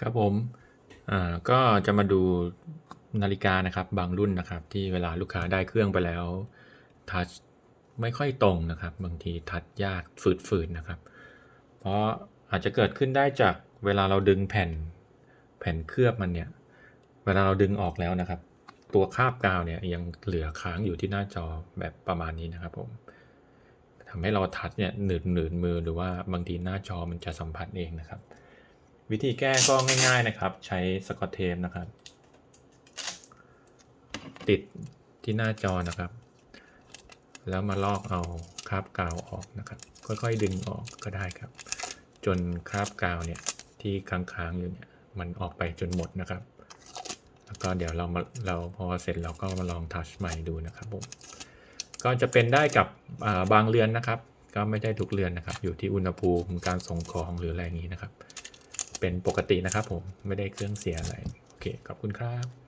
ครับผมอ่าก็จะมาดูนาฬิกานะครับบางรุ่นนะครับ ที่เวลาลูกค้าได้เครื่องไปแล้วทัชไม่ค่อยตรงนะครับ บางทีทัชยากฝืดๆนะครับ เพราะอาจจะเกิดขึ้นได้จากเวลาเราดึงแผ่นแผ่นเคลือบมันเนี่ยเวลาเราดึงออกแล้วนะครับ ตัวคาบกาวเนี่ยยังเหลือค้างอยู่ที่หน้าจอแบบประมาณนี้นะครับผมทำให้เราทัชเนี่ยหนืดหนืดมือหรือว่าบางทีหน้าจอมันจะสัมผัสเองนะครับ วิธีแก้ก็ง่าย ๆนะครับ ใช้สกอตเทปนะครับ ติดที่หน้าจอนะครับ แล้วมาลอกเอาคราบกาวออกนะครับ ค่อยๆดึงออกก็ได้ครับ จนคราบกาวเนี่ยที่ค้างๆอยู่เนี่ยมันออกไปจนหมดนะครับ แล้วก็เดี๋ยวเรามาเราพอเสร็จเราก็มาลองทัชใหม่ดูนะครับผมก็จะเป็นได้กับาบางเรือนนะครับ ก็ไม่ได้ทุกเรือนนะครับ อยู่ที่อุณหภูมิการส่งของหรืออะไรอย่างนี้นะครับ เป็นปกตินะครับผมไม่ได้เครื่องเสียอะไร โอเค ขอบคุณครับ